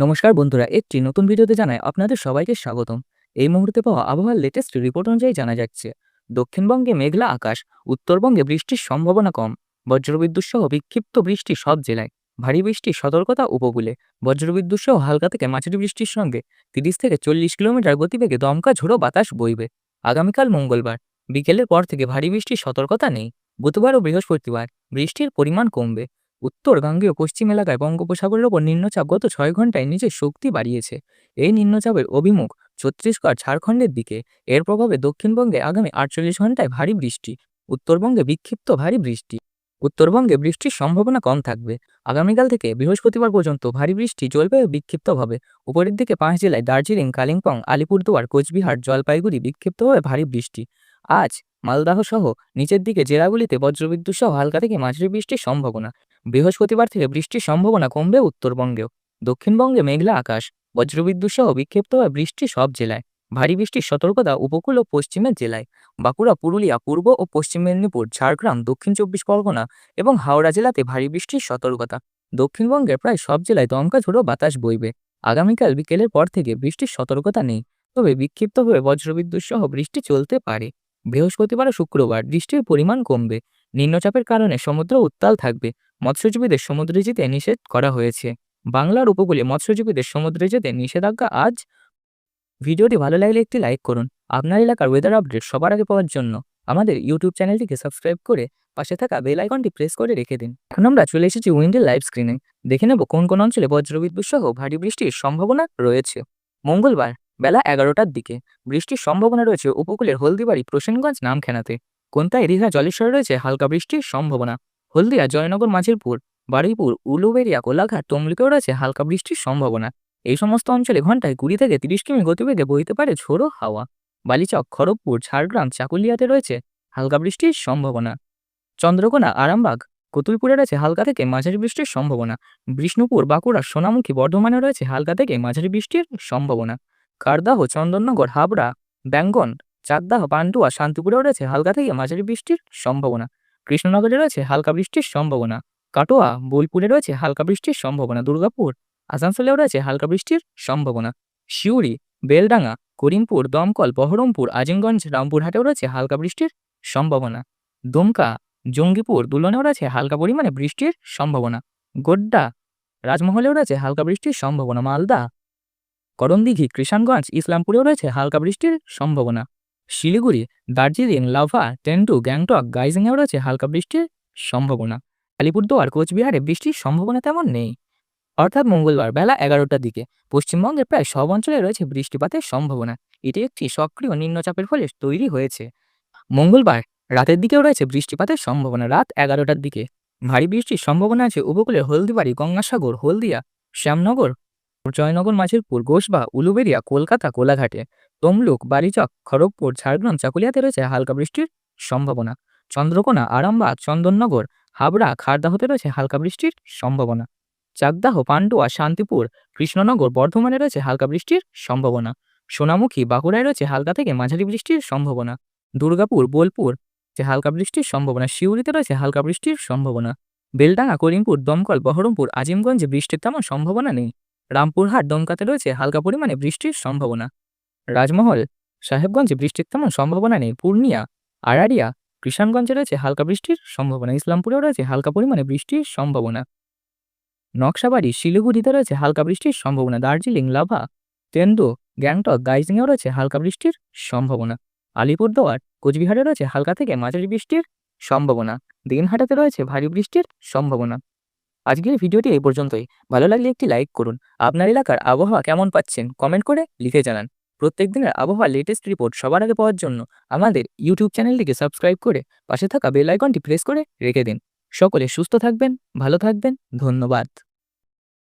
নমস্কার বন্ধুরা, একটি নতুন ভিডিওতে জানায় আপনাদের সবাইকে স্বাগতম। এই মুহূর্তে পাওয়া আবহাওয়ার লেটেস্ট রিপোর্ট অনুযায়ী জানা যাচ্ছে, দক্ষিণবঙ্গে মেঘলা আকাশ, উত্তরবঙ্গে বৃষ্টির সম্ভাবনা কম, বজ্রবিদ্যুৎ সহ বিক্ষিপ্ত বৃষ্টি সব জেলায়। ভারী বৃষ্টির সতর্কতা উপকূলে, বজ্রবিদ্যুৎ সহ হালকা থেকে মাঝারি বৃষ্টির সঙ্গে তিরিশ থেকে চল্লিশ কিলোমিটার গতিবেগে দমকা ঝোড়ো বাতাস বইবে। আগামীকাল মঙ্গলবার, বিকেলের পর থেকে ভারী বৃষ্টির সতর্কতা নেই, বুধবার ও বৃহস্পতিবার বৃষ্টির পরিমাণ কমবে। উত্তর গাঙ্গেয় পশ্চিম এলাকায় বঙ্গোপসাগরের ওপর নিম্নচাপ গত ছয় ঘন্টায় নিজের শক্তি বাড়িয়েছে। এই নিম্নচাপের অভিমুখ ছত্তিশগড় ঝাড়খণ্ডের দিকে। এর প্রভাবে দক্ষিণবঙ্গে আগামী আটচল্লিশ ঘন্টায় ভারী বৃষ্টি, উত্তরবঙ্গে বিক্ষিপ্ত ভারী বৃষ্টি। উত্তরবঙ্গে বৃষ্টির সম্ভাবনা কম থাকবে। আগামীকাল থেকে বৃহস্পতিবার পর্যন্ত ভারী বৃষ্টি জলবায়ু বিক্ষিপ্তভাবে। উপরের দিকে পাঁচ জেলায় দার্জিলিং, কালিম্পং, আলিপুরদুয়ার, কোচবিহার, জলপাইগুড়ি বিক্ষিপ্তভাবে ভারী বৃষ্টি। আজ মালদাহ সহ নিচের দিকে জেলাগুলিতে বজ্রবিদ্যুৎ সহ হালকা থেকে মাঝারি বৃষ্টির সম্ভাবনা। বৃহস্পতিবার থেকে বৃষ্টির সম্ভাবনা কমবে উত্তরবঙ্গেও। দক্ষিণবঙ্গে মেঘলা আকাশ, বজ্রবিদ্যুৎ সহ বিক্ষিপ্তভাবে বৃষ্টি সব জেলায়। ভারী বৃষ্টির সতর্কতা উপকূল ও পশ্চিমের জেলায়। বাঁকুড়া, পুরুলিয়া, পূর্ব ও পশ্চিম মেদিনীপুর, ঝাড়গ্রাম, দক্ষিণ চব্বিশ পরগনা এবং হাওড়া জেলাতে ভারী বৃষ্টির সতর্কতা। দক্ষিণবঙ্গের প্রায় সব জেলায় দমকা ঝোড়ো বাতাস বইবে। আগামীকাল বিকেলের পর থেকে বৃষ্টির সতর্কতা নেই, তবে বিক্ষিপ্তভাবে বজ্রবিদ্যুৎ সহ বৃষ্টি চলতে পারে। বৃহস্পতিবার ও শুক্রবার বৃষ্টির পরিমাণ কমবে। নিম্নচাপের কারণে সমুদ্র উত্তাল থাকবে। মৎস্যজীবীদের সমুদ্রে যেতে নিষেধ করা হয়েছে। বাংলার উপকূলে মৎস্যজীবীদের সমুদ্রে যেতে নিষেধাজ্ঞা আজ। ভিডিওটি ভালো লাগলে একটি লাইক করুন। আপনার এলাকার ওয়েদার আপডেট সবার আগে পাওয়ার জন্য আমাদের ইউটিউব চ্যানেলটিকে সাবস্ক্রাইব করে পাশে থাকা বেল আইকনটি প্রেস করে রেখে দিন। এখন আমরা চলে এসেছি উইন্ডের লাইভ স্ক্রিনে দেখে নেব কোন কোন অঞ্চলে বজ্রবিদ্যুৎ সহ ভারী বৃষ্টির সম্ভাবনা রয়েছে। মঙ্গলবার বেলা এগারোটার দিকে বৃষ্টির সম্ভাবনা রয়েছে উপকূলের হলদিবাড়ি, প্রসেনগঞ্জ, নামখানাতে। কোনটায় দীঘা জলেশ্বরে রয়েছে? হালকা বৃষ্টির সম্ভাবনা। হলদিয়া, জয়নগর, মাঝিরপুর, বারুইপুর, উলুবেরিয়া, কোলাঘাট, তমলুকেও রয়েছে হালকা বৃষ্টির সম্ভাবনা। এই সমস্ত অঞ্চলে ঘন্টায় কুড়ি থেকে তিরিশ কিমি গতিবেগে বইতে পারে ঝোড়ো হাওয়া। বালিচক, খড়গপুর, ঝাড়গ্রাম, চাকুলিয়াতে রয়েছে হালকা বৃষ্টির সম্ভাবনা। চন্দ্রকোনা, আরামবাগ, কতুলপুরে রয়েছে হালকা থেকে মাঝারি বৃষ্টির সম্ভাবনা। বিষ্ণুপুর, বাঁকুড়া, সোনামুখী, বর্ধমানে রয়েছে হালকা থেকে মাঝারি বৃষ্টির সম্ভাবনা। কারদাহ, চন্দননগর, হাবড়া, ব্যাঙ্গন চাকদাহ পান্ডুয়া, শান্তিপুরেও রয়েছে হালকা থেকে মাঝারি বৃষ্টির সম্ভাবনা। কৃষ্ণনগরে রয়েছে হালকা বৃষ্টির সম্ভাবনা। কাটোয়া, বোলপুরে রয়েছে হালকা বৃষ্টির সম্ভাবনা। দুর্গাপুর, আসানসোলেও রয়েছে হালকা বৃষ্টির সম্ভাবনা। শিউরি, বেলডাঙ্গা, করিমপুর, দমকল, বহরমপুর, আজিমগঞ্জ, রামপুরহাটেও রয়েছে হালকা বৃষ্টির সম্ভাবনা। দুমকা, জঙ্গিপুর, দুলনেও রয়েছে হালকা পরিমাণে বৃষ্টির সম্ভাবনা। গোড্ডা, রাজমহলেও রয়েছে হালকা বৃষ্টির সম্ভাবনা। মালদা করণদিঘি কৃষাণগঞ্জ, ইসলামপুরেও রয়েছে হালকা বৃষ্টির সম্ভাবনা। শিলিগুড়ি, দার্জিলিং, লাভা টেন্টু গ্যাংটক গাইজিংয়েও রয়েছে হালকা বৃষ্টির সম্ভাবনা। আলিপুরদুয়ার, কোচবিহারে বৃষ্টির সম্ভাবনা তেমন নেই। অর্থাৎ মঙ্গলবার বেলা এগারোটার দিকে পশ্চিমবঙ্গের প্রায় সব অঞ্চলে রয়েছে বৃষ্টিপাতের সম্ভাবনা। এটি একটি সক্রিয় নিম্নচাপের ফলে তৈরি হয়েছে। মঙ্গলবার রাতের দিকেও রয়েছে বৃষ্টিপাতের সম্ভাবনা। রাত এগারোটার দিকে ভারী বৃষ্টির সম্ভাবনা আছে উপকূলে হলদিবাড়ি, গঙ্গাসাগর, হলদিয়া, শ্যামনগর জয়নগর মাঝিরপুর গোসবা উলুবেরিয়া কলকাতা কোলাঘাটে। তমলুক বালিচক খড়গপুর, ঝাড়গ্রাম, চাকুলিয়াতে রয়েছে হালকা বৃষ্টির সম্ভাবনা। চন্দ্রকোনা, আরামবাগ, চন্দননগর, হাবড়া, খারদাহতে রয়েছে হালকা বৃষ্টির সম্ভাবনা। চাকদাহ, পান্ডুয়া, শান্তিপুর, কৃষ্ণনগর, বর্ধমানে রয়েছে হালকা বৃষ্টির সম্ভাবনা। সোনামুখী, বাঁকুড়ায় রয়েছে হালকা থেকে মাঝারি বৃষ্টির সম্ভাবনা। দুর্গাপুর, বোলপুর যে হালকা বৃষ্টির সম্ভাবনা। শিউরিতে রয়েছে হালকা বৃষ্টির সম্ভাবনা। বেলডাঙ্গা, করিমপুর, দমকল, বহরমপুর, আজিমগঞ্জে বৃষ্টির তেমন সম্ভাবনা নেই। রামপুরহাট দমকাতে রয়েছে হালকা পরিমাণে বৃষ্টির সম্ভাবনা। রাজমহল, সাহেবগঞ্জে বৃষ্টির তেমন সম্ভাবনা নেই। পূর্ণিয়া আড়ারিয়া কৃষাণগঞ্জে রয়েছে হালকা বৃষ্টির সম্ভাবনা। ইসলামপুরেও রয়েছে হালকা পরিমাণে বৃষ্টির সম্ভাবনা। নকশাবাড়ি, শিলিগুড়িতে রয়েছে হালকা বৃষ্টির সম্ভাবনা। দার্জিলিং, লাভা, তেন্দু, গ্যাংটক, গাইজিংয়েও রয়েছে হালকা বৃষ্টির সম্ভাবনা। আলিপুরদুয়ার, কোচবিহারে রয়েছে হালকা থেকে মাঝারি বৃষ্টির সম্ভাবনা। দিনহাটাতে রয়েছে ভারী বৃষ্টির সম্ভাবনা। আজকের ভিডিওটি এই পর্যন্তই। ভালো লাগলে একটি লাইক করুন। আপনার এলাকার আবহাওয়া কেমন পাচ্ছেন কমেন্ট করে লিখে জানান। প্রত্যেক দিনের আবহাওয়ার লেটেস্ট রিপোর্ট সবার আগে পাওয়ার জন্য আমাদের ইউটিউব চ্যানেলটিকে সাবস্ক্রাইব করে পাশে থাকা বেল আইকনটি প্রেস করে রেখে দিন। সকলে সুস্থ থাকবেন, ভালো থাকবেন, ধন্যবাদ।